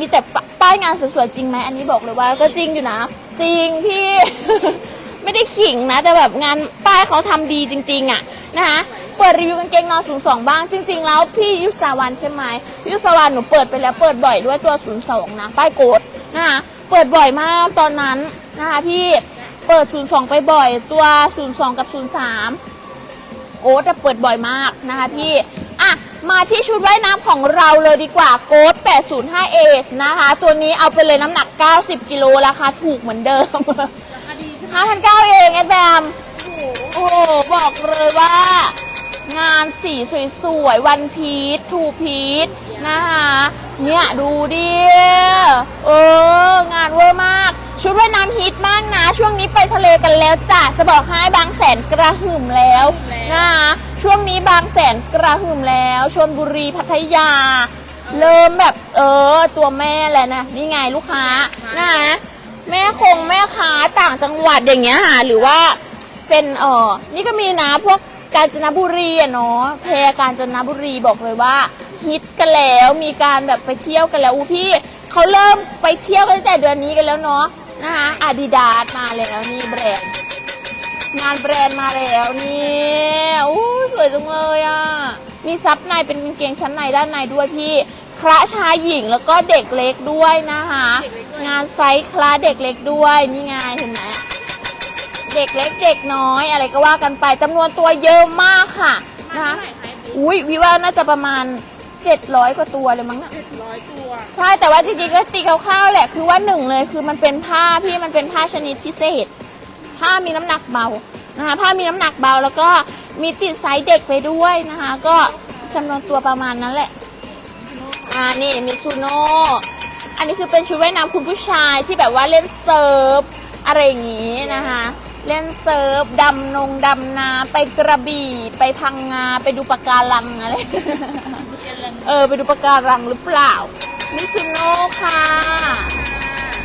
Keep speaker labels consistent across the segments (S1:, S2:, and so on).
S1: มีแต่ปป้ายงานสวยๆจริงไหมอันนี้บอกเลยว่าก็จริงอยู่นะ จริงพี่ ไม่ได้ขิงนะ แต่แบบงานป้ายเขาทำดีจริง ๆ อะนะคะเปิดรีวิวกางเกงนอนศูนย์สองบ้าง จริง ๆ แล้วพี่ยุสาวันใช่ไหมพี่ยุสาวันหนูเปิดไปแล้วเปิดบ่อยด้วยตัวศูนย์สองนะป้ายโกดนะคะเปิดบ่อยมากตอนนั้นนะคะพี่เปิดศูนย์สองไปบ่อย ตัวศูนย์สองกับศูนย์สามโกดจะเปิดบ่อยมากนะคะพี่ อะ มาที่ชุดว่ายน้ำของเราเลยดีกว่าโกด 805A นะคะ ตัวนี้เอาไปเลยน้ำหนัก 90 กิโลราคาถูกเหมือนเดิม 5,900 เองแอดแบมโอ้โห บอกเลยว่า งานสีสวยๆ วันพีททูพีทนะคะเนี่ยดูดิเอองานเวอร์มาก ชุดว่ายน้ำฮิตมากนะ ช่วงนี้ไปทะเลกันแล้วจ้ะจะบอกให้บางแสนกระหึ่มแล้วนะคะ ช่วงนี้บางแสนกระหึ่มแล้วชลบุรีพัทยา เริ่มแบบเออตัวแม่แหละนะนี่ไงลูกค้านะคะแม่คงแม่ค้าต่างจังหวัดอย่างเงี้ยค่ะหรือว่าเป็นเออนี่ก็มีนะพวกกาญจนบุรีอะเนาะแพรกาญจนบุรีบอกเลยว่าฮิตกันแล้วมีการแบบไปเที่ยวกันแล้วอู้พี่เขาเริ่มไปเที่ยวกันตั้งแต่เดือนนี้กันแล้วเนาะนะคะอาดิดาสมาแล้วนี่แบรนด์ งานแบรนด์มาแล้วนี่อู้สวยจังเลยอะ มีซับในเป็นกางเกงชั้นในด้านในด้วยพี่คละชายหญิงแล้วก็เด็กเล็กด้วยนะคะ งานไซส์คละเด็กเล็กด้วยนี่ไงเห็นไหมเด็กเล็กเด็กน้อยอะไรก็ว่ากันไปจำนวนตัวเยอะมากค่ะนะคะอุ้ยวิว่าน่าจะประมาณ700กว่าตัวเลยมั้งนะ
S2: ร้อยตัว
S1: ใช่แต่ว่าจริงๆก็ตีคร่าวๆแหละคือว่าหนึ่งเลยคือมันเป็นผ้าพี่มันเป็นผ้าชนิดพิเศษ ผ้ามีน้ำหนักเบานะคะผ้ามีน้ำหนักเบาแล้วก็มีติดไซส์เด็กไปด้วยนะคะ ก็จำนวนตัวประมาณนั้นแหละ อ่านี่มิซูโน่อันนี้คือเป็นชุดว่ายน้ำคุณผู้ชายที่แบบว่าเล่นเซิร์ฟอะไรอย่างงี้นะคะเล่นเซิร์ฟดำนงดำนาไปกระบี่ไปพังงาไปดูปะการังอะไร เออไปดูปะการังหรือเปล่ามิซูโน่ค่ะ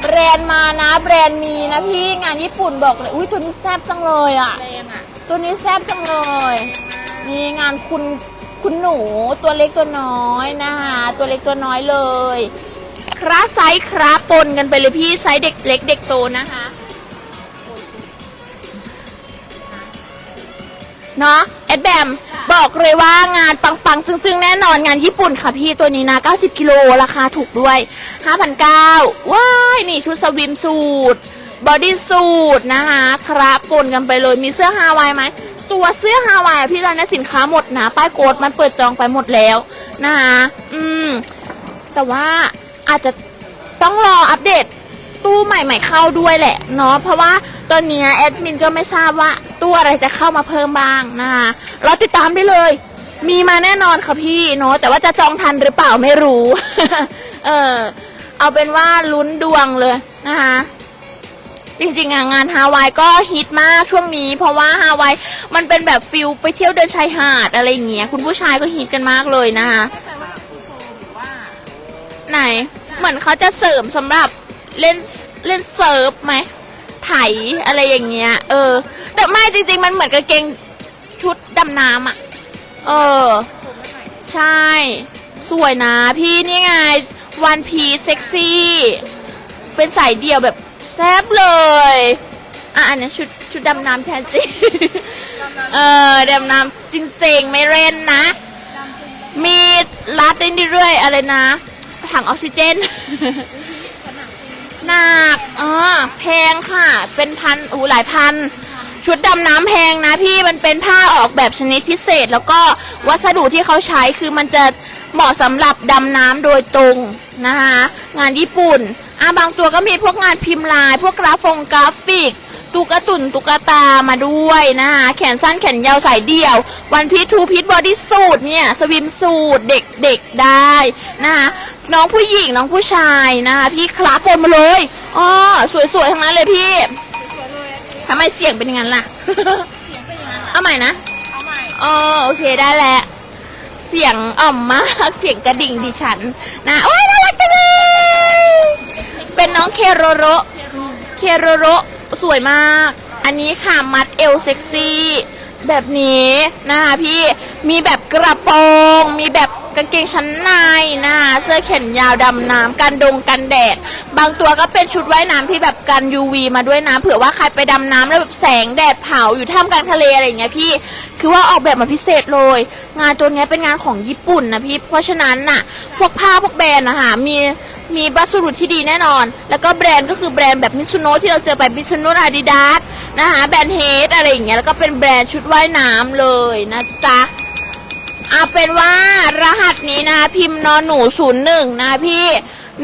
S1: บรนด์มานะ แบรนด์มีนะพี่งานญี่ปุ่นบอกเลยอุ้ยตัวนี้แซ่บจังเลยอะ
S2: แรงอะ
S1: ตัวนี้แซ่บจังเลยมีงานคุณคุณหนูตัวเล็กตัวน้อยนะคะตัวเล็กตัวน้อยเลย คราไซส์คราปนกันไปเลยพี่ไซส์เด็กเล็กเด็กโตนะคะเนาะ แอดแบมบอกเลยว่างานปังๆจึงๆ แน่นอนงานญี่ปุ่นค่ะพี่ตัวนี้นะ 90 กิโลราคาถูกด้วย 5,900ว้ายนี่ชุดสวิมสูทบอดี้สูทนะคะครับปนกันไปเลยมีเสื้อฮาวายไหมตัวเสื้อฮาวายพี่ตอนนี้สินค้าหมดนะ ป้ายโกดมันเปิดจองไปหมดแล้วนะคะอืม แต่ว่าอาจจะต้องรออัปเดตตู้ใหม่ ๆ เข้าด้วยแหละเนาะเพราะว่าตอนนี้แอดมินก็ไม่ทราบว่า ตู้อะไรจะเข้ามาเพิ่มบ้างนะคะเราติดตามได้เลย มีมาแน่นอนค่ะพี่เนาะแต่ว่าจะจองทันหรือเปล่าไม่รู้ เออเอาเป็นว่าลุ้นดวงเลยนะคะจริงๆอะงานฮาวายก็ฮิตมากช่วงนี้เพราะว่าฮาวายมันเป็นแบบฟิลไปเที่ยวเดินชายหาดอะไรอย่างเงี้ยคุณผู้ชายก็ฮิตกันมากเลยนะคะไหน เหมือนเขาจะเสริมสำหรับเล่นเล่นเซิร์ฟไหม ไถอะไรอย่างเงี้ย เออ แต่ไม่จริง ๆ มันเหมือนกางเกงชุดดำน้ำอะเออ ใช่ สวยนะ พี่นี่ไง วันพีเซ็กซี่ เป็นสายเดี่ยวแบบแซบเลย อะ อันนี้ชุดชุดดำน้ำแทนจริง เออดำน้ำจริงๆ ไม่เล่นนะ มีรัดได้เรื่อยๆอะไรนะ ถังออกซิเจนหนัก เออแพงค่ะ เป็นพันอูหลายพัน ชุดดำน้ำแพงนะพี่ มันเป็นผ้าออกแบบชนิดพิเศษ แล้วก็วัสดุที่เขาใช้คือมันจะเหมาะสำหรับดำน้ำโดยตรงนะคะ งานญี่ปุ่นอะบางตัวก็มีพวกงานพิมพ์ลาย พวกกราฟงกราฟิก ตุ๊กตุนตุ๊กตามาด้วยนะคะแขนสั้นแขนยาวสายเดี่ยว วันพีททูพีทบอดี้สูทเนี่ยสวิมสูทเด็กๆได้นะคะน้องผู้หญิงน้องผู้ชายนะคะพี่คลาปนมาเลยอ๋อสวยๆทั้งนั้นเลยพี่ทำไมเสียงเป็นย่างนั้นล่ะ
S2: เสียงเป็นอย่างนั้น
S1: เอาใหม่นะ
S2: เอาใหม่
S1: อ๋อโอเคได้แล้วเสียงอ่อมมากเสียงกระดิ่งดิฉันนะโอ้ยน่ารักจังเลยเป็นน้องเคโรโรเคโรโร สวยมาก อันนี้ค่ะมัดเอวเซ็กซี่ แบบนี้นะคะพี่มีแบบกระโปรง มีแบบกางเกงชั้นในนะคะเสื้อแขนยาวดำน้ำกันดงกันแดด บางตัวก็เป็นชุดว่ายน้ำที่แบบกัน UV มาด้วยนะเผื่อว่าใครไปดำน้ำแล้วแบบแสงแดดเผาอยู่ท่ามกลางทะเลอะไรอย่างเงี้ยพี่ คือว่าออกแบบมาพิเศษเลย งานตัวเนี้ยเป็นงานของญี่ปุ่นนะพี่ เพราะฉะนั้นน่ะ พวกผ้าพวกแบรนด์นะคะมี มีวัสดุที่ดีแน่นอน แล้วก็แบรนด์ก็คือแบรนด์แบบมิซูโนที่เราเจอไปมิซูโนอาดิดาสนะคะแบรนด์เฮดอะไรอย่างเงี้ยแล้วก็เป็นแบรนด์ชุดว่ายน้ำเลยนะจ๊ะเอาเป็นว่ารหัสนี้นะพิมพ์นอนหนูศูนย์หนึ่งนะพี่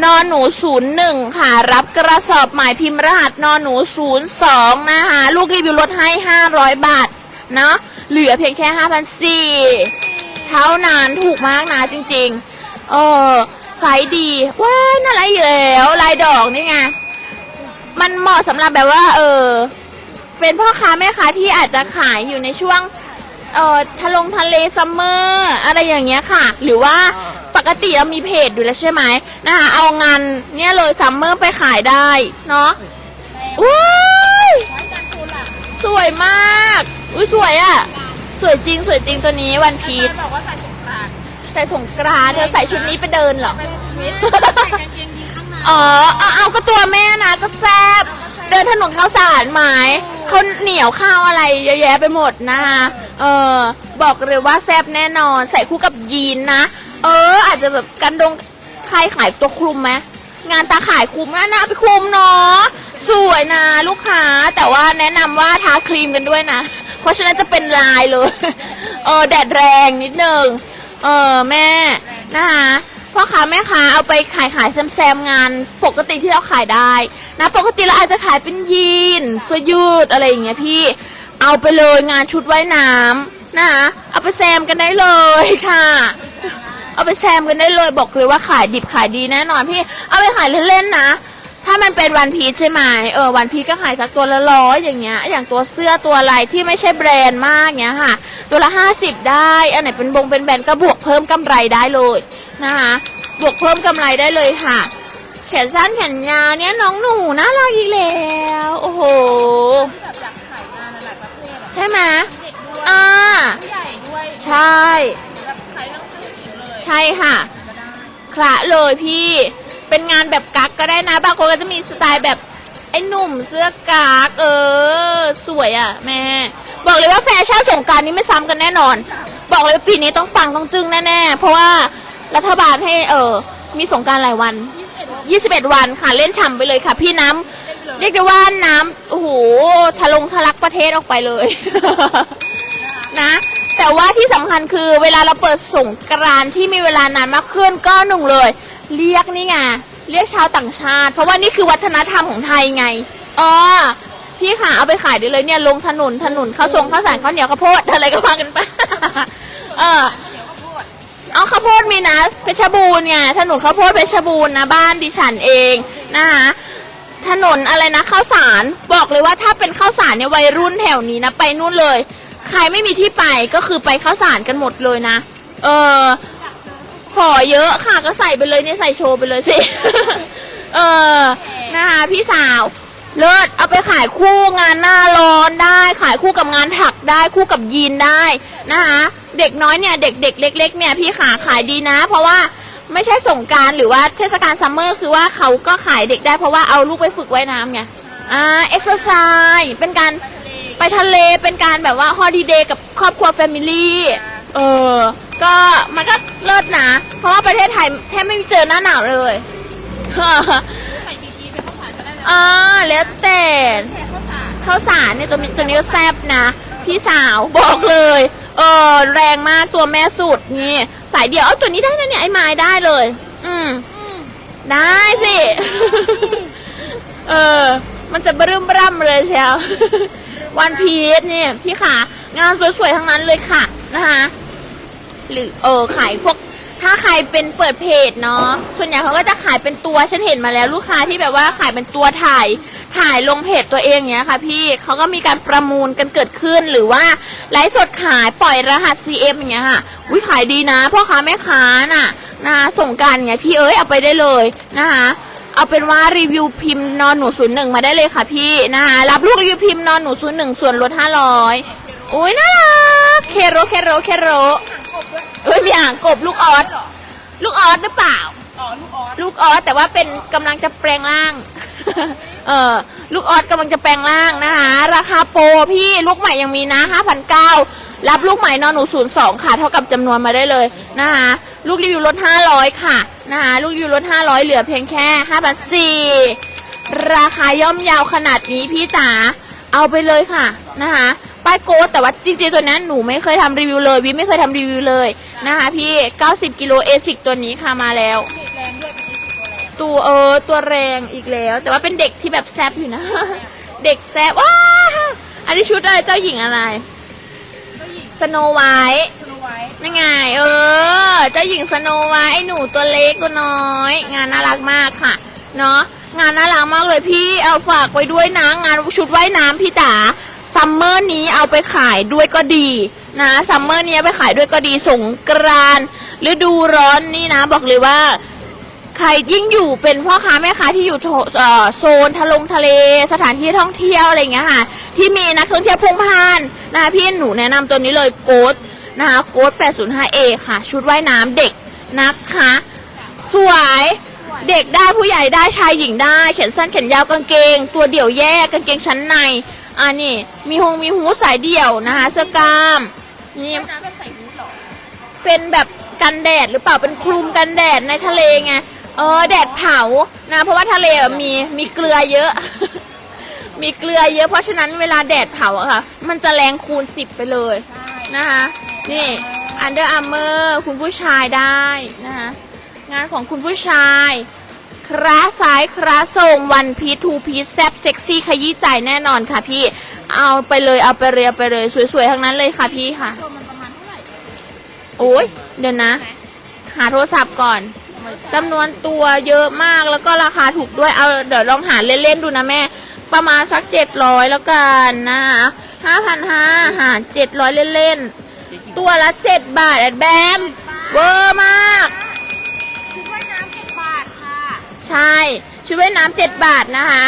S1: นอนหนูศูนย์หนึ่งค่ะ รับกระสอบหม่พิมพ์รหัสนอนหนูศูนย์สองนะคะลูกรีวิวลดให้ห้าร้อยบาทเนาะเหลือเพียงแค่ห้าพันสี่เท่านั้นถูกมากนะจริง ๆ เออ ไซส์ดีว้ายน่ารักอยู่แล้วลายดอกนี่ไงมันเหมาะสำหรับแบบว่า เออ เป็นพ่อค้าแม่ค้าที่อาจจะขายอยู่ในช่วงเอ่อทะลงทะเลซัมเมอร์อะไรอย่างเงี้ยค่ะ หรือว่าปกติเรามีเพจอยู่แล้วใช่ไหมนะคะเอางานเนี่ยเลยซัมเมอร์ไปขายได้ เนาะอุ้ยสวยมาก อุ้ยสวยอะ่ะ สวยจริงสวยจริงตัวนี้วันพีช
S2: ใส่สงกรานต์
S1: เธอใส่ชุดนี้ไปเดินเหรอ
S2: เป็นมิตรใส่กางเกงยีนข้างใน
S1: อ๋อเอาเอาก็ตัวแม่นะก็แซบเดินถนนข้าวสารไหมเขาวเหนียวข้าวอะไรเยอะแยะไปหมดนะคะเออบอกเลยว่าแซบแน่นอน ใส่คู่กับยีนนะ เออ อาจจะแบบกันดงใครขายตัวคลุมไหมงานตาขายคลุมนะนะไปคลุมเนาะสวยนะลูกค้า แต่ว่าแนะนำว่าทาครีมกันด้วยนะ เพราะฉะนั้นจะเป็นลายเลย เออแดดแรงนิดนึง เออแม่นะคะพ่อค้าแม่ค้าเอาไปขายขายแซมๆงาน ปกติที่เราขายได้นะปกติเราอาจจะขายเป็นยีนเสื้อยืดอะไรอย่างเงี้ยพี่เอาไปเลยงานชุดว่ายน้ำนะคะเอาไปแซมกันได้เลยค่ะ เอาไปแซมกันได้เลยบอกเลยว่าขายดิบขายดีแน่นอนพี่ เอาไปขายเล่นๆนะ ถ้ามันเป็นวันพีชใช่ไหมเออวันพีชก็ขายสักตัวละร้อยอย่างเงี้ย อย่างตัวเสื้อตัวอะไรที่ไม่ใช่แบรนด์มากเงี้ยค่ะ ตัวละห้าสิบได้ อันไหนเป็นบงเป็นแบรนด์ก็บวกเพิ่มกำไรได้เลยนะคะบวกเพิ่มกำไรได้เลยค่ะ แขนสั้นแขนยาวเนี่ยน้องหนูน่ารักอีกแล้วโอ้โห
S2: แบบอยากขายงานหลายประเภทอะ
S1: ใช่ไหม
S2: เด็กด้วย
S1: อ่า
S2: ผู้ใหญ่ด้วย
S1: ใช่
S2: แบบขายทั้งผู้หญิงเลย
S1: ใช่ค่ะ คละเลยพี่ เป็นงานแบบกักก็ได้นะ บางคนก็จะมีสไตล์แบบไอ้หนุ่มเสื้อกักเออ สวยอะ แม่ บอกเลยว่าแฟชั่นสงการนี้ไม่ซ้ำกันแน่นอน บอกเลยปีนี้ต้องปังต้องจึ้งแน่ๆ เพราะว่ารัฐบาลให้เออมีสงกรารหลายวัน 21 วันค่ะเล่นฉ่ำไปเลยค่ะ พี่น้ำเรียกได้ว่าน้ำโอ้โหทะลงทะลักประเทศออกไปเลย นะ แต่ว่าที่สำคัญคือเวลาเราเปิดสงกรานต์ที่มีเวลานานมากขึ้นก็หนุ่งเลย เรียกนี่ไงเรียกชาวต่างชาติ เพราะว่านี่คือวัฒนธรรมของไทยไงอ๋อพี่ค่ะเอาไปขายได้เลยเนี่ยลงถนนถนนข้าวทรงข้าวสารข้าวเหนียวข้าวโพดอะไรก็ว่ากันไปเออเอาข้าวโพดมีนะเพชรบูรณ์ไงถนนข้าวโพดเพชรบูรณ์นะบ้านดิฉันเองนะคะถนนอะไรนะข้าวสารบอกเลยว่าถ้าเป็นข้าวสารเนี่ยวัยรุ่นแถวนี้นะไปนู่นเลย ใครไม่มีที่ไปก็คือไปข้าวสารกันหมดเลยนะ เออ ฝอเยอะค่ะก็ใส่ไปเลยเนี่ยใส่โชว์ไปเลยสิ เออนะคะพี่สาว เลิศเอาไปขายคู่งานหน้าร้อนได้ ขายคู่กับงานถักได้คู่กับยีนได้นะคะเด็กน้อยเนี่ยเด็กเด็กเล็ก ๆ เนี่ยพี่ขาขายดีนะ เพราะว่าไม่ใช่สงการหรือว่าเทศกาลซัมเมอร์คือว่าเขาก็ขายเด็กได้เพราะว่าเอาลูกไปฝึกว่ายน้ำไงอ่าเอ็กซ์ไซส์เป็นการไปทะเลเป็นการแบบว่าฮอลิเดย์กับครอบครัวแฟมิลี่เออ ก็มันก็เลิศนะ เพราะว่าประเทศไทยแทบไม่เจอหน้าหนาวเลย
S2: ใส่บีจีเป็นข้าวสารก็ได้นะ
S1: อ่าแล้วแต่
S2: ข้าวสาร
S1: ข้าวสารเนี่ยตัวนี้ตัวนี้ก็แซ่บนะ พี่สาวบอกเลย เออแรงมากตัวแม่สุดนี่สายเดียวเอาตัวนี้ได้นะเนี่ยไอ้ไม้ได้เลย อืมได้สิ เออ มันจะบรึมบร่ำเลยเชียว วันพีชเนี่ พี่ขางานสวยๆทั้งนั้นเลยค่ะนะคะ หรือเออขายพวก ถ้าใครเป็นเปิดเพจเนาะส่วนใหญ่เขาก็จะขายเป็นตัวฉันเห็นมาแล้วลูกค้าที่แบบว่าขายเป็นตัวถ่ายถ่ายลงเพจตัวเองเนี้ยค่ะ พี่เขาก็มีการประมูลกันเกิดขึ้นหรือว่าไลฟ์สดขายปล่อยรหัส CF อย่างเงี้ยค่ะวิขายดีนะพ่อค้าแม่ค้าน่ะนะคะส่งกันไงพี่เอ้ยเอาไปได้เลยนะคะเอาเป็นว่ารีวิวพิมพ์นอนหนูศูนย์หนึ่งมาได้เลยค่ะพี่นะคะรับลูกรีวิวพิมพ์นอนหนูศูนย์หนึ่งส่วนลดห้าร้อยอุ้ยน่ารักเคโรเคโรเคโร เอ้ยมีหางกบลูกออสลูกออสหรือเปล่า
S2: อ๋อลูกออส
S1: ลูกออสแต่ว่าเป็นกำลังจะแปลงร่าง เออลูกออสกำลังจะแปลงร่างนะคะ ราคาโปรพี่ลูกใหม่ยังมีนะ5,900รับลูกใหม่นอนหนู02ค่ะ เท่ากับจำนวนมาได้เลยนะคะ ลูกรีวิวลด500ค่ะนะคะลูกรีวิวลด500เหลือเพียงแค่5,400ราคาย่อมเยาวขนาดนี้พี่จ๋าเอาไปเลยค่ะนะคะป้ายโกดแต่ว่าจริงๆตัวนั้นหนูไม่เคยทำรีวิวเลยวิไม่เคยทำรีวิวเลย นะคะพี่ 90 กิโลเอซิกตัวนี้ค่ะมาแล้ว
S2: แรงด้วยเป็นยี่สิบตัวแรง
S1: ตัวเออตัวแรงอีกแล้ว แต่ว่าเป็นเด็กที่แบบแซบอยู่นะ เด็กแซบว้าอันนี้ชุดอะไรเจ้าหญิงอะไร
S2: เจ้าหญิง
S1: สโนไวท์
S2: สโนไวท์
S1: นั่นไง เออ เจ้าหญิงสโนไวท์ไอ้หนูตัวเล็กตัวน้อย งานน่ารักมากค่ะ เนาะงานน่ารักมากเลยพี่เอาฝากไว้ด้วยนะ งานชุดว่ายน้ำพี่จ๋าซัมเมอร์นี้เอาไปขายด้วยก็ดี นะซัมเมอร์นี้ไปขายด้วยก็ดีสงกรานฤดูร้อนนี่นะ บอกเลยว่า ใครยิ่งอยู่เป็นพ่อค้าแม่ค้าที่อยู่โโซนทะลงทะเล สถานที่ท่องเที่ยวอะไรอย่างเงี้ยค่ะ ที่มีนักท่องเที่ยวพลุงพ่านนะคะพี่หนูแนะนำตัวนี้เลยโกดนะคะโกด 805A ค่ะ ชุดว่ายน้ำเด็กนะคะ สวยเด็กได้ผู้ใหญ่ได้ชายหญิงได้แขนสั้นแขนยาวกางเกง ตัวเดี่ยวแยกกางเกงชั้นในอ่านี่มีหงมีหูสายเดี่ยวนะคะเสื้อกล้าม นี่
S2: น้ำเป็นใส่ฮูดเหรอ
S1: เป็นแบบกันแดดหรือเปล่าเป็นคลุมกันแดดในทะเลไงเออแดดเผานะ เพราะว่าทะเลมีมีเกลือเยอะ มีเกลือเยอะ เพราะฉะนั้นเวลาแดดเผาอะค่ะ มันจะแรงคูณสิบไปเลยนะคะนี่ Under Armour คุณผู้ชายได้นะคะงานของคุณผู้ชายคราซ้ายคราส่งวันพีทูพีแซบเซ็กซี่ขยี้ใจแน่นอนค่ะพี่ เอาไปเลยเอาไปเลยเอาไปเลย สวยๆทั้งนั้นเลยค่ะพี่ค่ะ
S2: ตัวมันประมาณเท่าไหร่
S1: โอ้ยเดี๋ยวนะ หาโทรศัพท์ก่อนจำนวนตัวเยอะมากแล้วก็ราคาถูกด้วยเอาเดี๋ยวลองหาเล่นๆดูนะแม่ ประมาณสักเจ็ดร้อยแล้วกันนะคะห้าพันห้าหารเจ็ดร้อยเล่นๆ ตัวละเจ็ดบาทแอดแบมเวอร์มาก
S2: ชุดว่ายน้ำเจ็ดบาทค่ะ
S1: ใช่ ชุดว่ายน้ำเจ็ดบาทนะคะ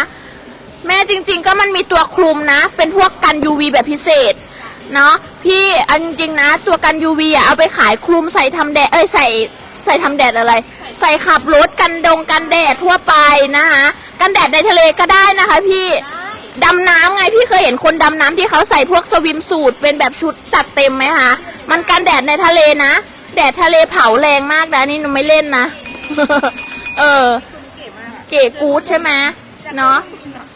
S1: แม่จริงๆก็มันมีตัวคลุมนะ เป็นพวกกัน UV แบบพิเศษ เนาะพี่อันจริงๆนะ ตัวกัน UV อะเอาไปขายคลุมใส่ทำแดดเอ้ยใส่ใส่ทำแดดอะไร ใส่ขับรถกันดงกันแดดทั่วไปนะคะกันแดดในทะเลก็ได้นะคะพี่ดำน้ำไงพี่เคยเห็นคนดำน้ำที่เขาใส่พวกสวิมสูทเป็นแบบชุดจัดเต็มไหมคะมันกันแดดในทะเลนะ แดดทะเลเผาแรงมากนะนี่หนูไม่เล่นนะ เออ เก๋กู๊ดใช่ไหมเนาะ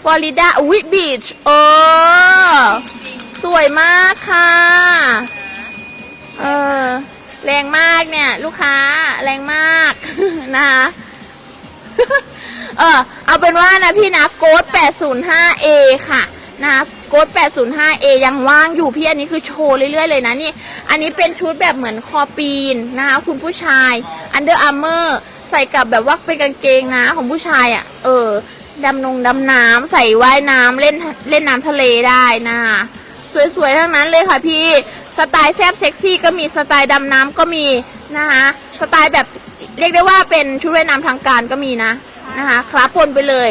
S1: ฟลอริดาอุ้ยบีชเออ สวยมากค่ะ เออ แรงมากเนี่ย ลูกค้าแรงมากนะคะเออเอาเป็นว่านะพี่นะโกด 805A ค่ะนะโกด 805A ยังว่างอยู่พี่อันนี้คือโชว์เรื่อยๆเลยนะนี่ อันนี้เป็นชุดแบบเหมือนคอปีนนะคะคุณผู้ชาย Under Armour ใส่กับแบบว่าเป็นกางเกงนะของผู้ชายอะ่ะ เออ ดำนงดำน้ำใส่ว่ายน้ำเล่นเล่นน้ำทะเลได้นะคะสวยๆทั้งนั้นเลยค่ะพี่สไตล์แซบเซ็กซี่ก็มีสไตล์ดำน้ำก็มีนะคะสไตล์แบบเรียกได้ว่าเป็นชุดว่ายน้ำทางการก็มีนะนะคะคลาปนไปเลย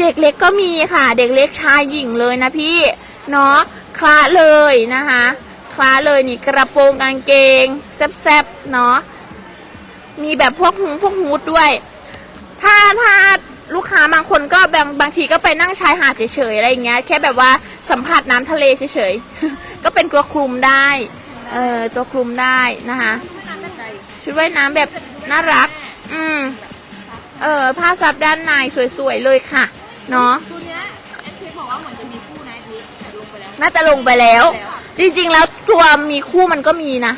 S1: เด็กเล็กก็มีค่ะ เด็กเล็กชายหญิงเลยนะพี่เนาะคลาเลยนะคะคลาเลยนี่กระโปรงกางเกงแซบๆเนาะมีแบบพวกหูพวกฮูดด้วย ถ้าถ้า ลูกค้าบางคนก็บางบางทีก็ไปนั่งชายหาดเฉยๆอะไรอย่างเงี้ยแค่แบบว่าสัมผัสน้ำทะเลเฉยๆ ก็เป็นตัวคลุมได้เออตัวคลุมได้นะคะชุดว่ายน้ำแบบน่ารัก อืมเออผ้าซับด้านในสวยๆเลยค่ะเนาะ
S2: ตัวเนี้ยแอนเคบอกว่าเหมือนจะมีคู่นะทีแต่ลงไปแล้ว
S1: น่าจะลงไปแล้ว จริงๆ แล้วตัวมีคู่มันก็มีนะ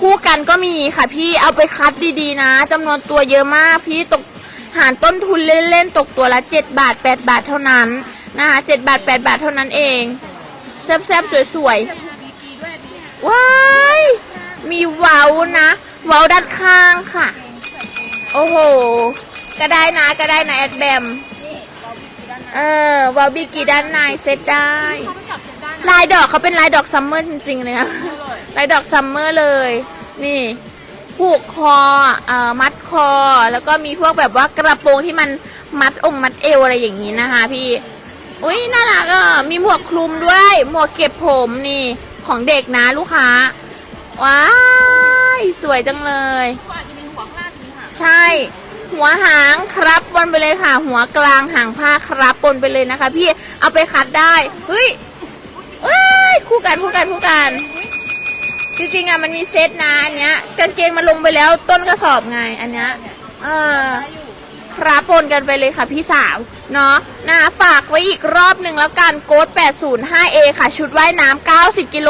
S1: คู่กันก็มีค่ะพี่เอาไปคัดดีๆ นะจำนวนตัวเยอะมากพี่ตก หารต้นทุนเล่นๆตกตัวละ 7 บาท 8 บาทเท่านั้นนะคะ7บาท 8 บาทเท่านั้นเองแซ่บๆสวย
S2: จะมีบีกีด้วยพี่ฮะ
S1: ๆว้ายมีเว้านะเว้าด้านข้างค่ะ โอ้โหก็ได้นะก็ได้นะแอดแบม
S2: เราบีกีด้านใน
S1: เออว้าบีกีด้านในเซ็ตได้ ลายดอกเขาเป็นลายดอกซัมเมอร์จริงๆเลยนะลายดอกซัมเมอร์เลย นี่ ผูกคอเอ่อมัดคอ แล้วก็มีพวกแบบว่ากระโปรงที่มันมัดองค์มัดเอวอะไรอย่างนี้นะคะ พี่ อุ้ยน่ารักอะมีหมวกคลุมด้วย หมวกเก็บผมนี่ ของเด็กนะลูกค้า ว้ายยสวยจังเลย
S2: ก็อาจจะมีหัวข้างถึงหาง
S1: ใช่ หัวหางครับบนไปเลยค่ะ หัวกลางหางผ้าครับบนไปเลยนะคะ พี่เอาไปคัดได้ เฮ้ยเอ้ยคู่กันคู่กันคู่กัน จริงๆอะมันมีเซตนะอันเนี้ยกางเกงมันลงไปแล้วต้นกระสอบไงอันเนี้ยเออครับปนกันไปเลยค่ะพี่สาว เนาะนะฝากไว้อีกรอบหนึ่งแล้วกันโกด 805A ค่ะ ชุดว่ายน้ำ90 กิโล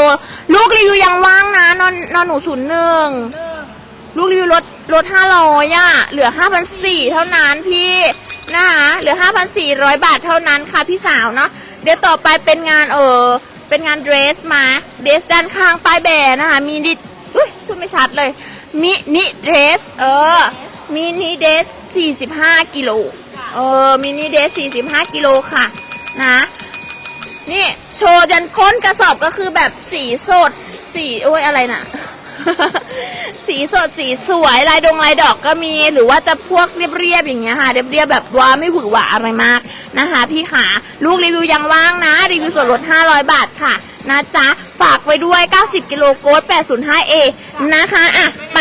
S1: ลูกรีวิวยังว่างนะนอนนอนหนูศูนย์หนึ่งลูกรีวิวลดลดห้าร้อยอะเหลือห้าพันสี่เท่านั้นพี่นะคะเหลือห้าพันสี่ร้อยบาทเท่านั้นค่ะพี่สาวเนาะเดี๋ยวต่อไปเป็นงานเออ เป็นงานเดรสมาเดรสด้านข้างป้ายแบรนะคะมีนิอุ้ยพูดไม่ชัดเลย มินิเดรส เออ มินิเดรสสี่สิบห้ากิโล เออ มินิเดรสสี่สิบห้ากิโลค่ะ นะ นี่ โชว์ดันก้นกระสอบก็คือแบบสีสด สีโอ้ยอะไรน่ะ สีสดสีสวยลายดงลายดอกก็มี หรือว่าจะพวกเรียบๆอย่างเงี้ยค่ะ เรียบๆแบบว่าไม่หวือหวาอะไรมากนะคะพี่ขาลูกรีวิวยังว่างนะ รีวิวส่วนลด 500 บาทค่ะนะจ๊ะ ฝากไว้ด้วย 90 กิโลโกด 805A นะคะ อะ
S2: ไป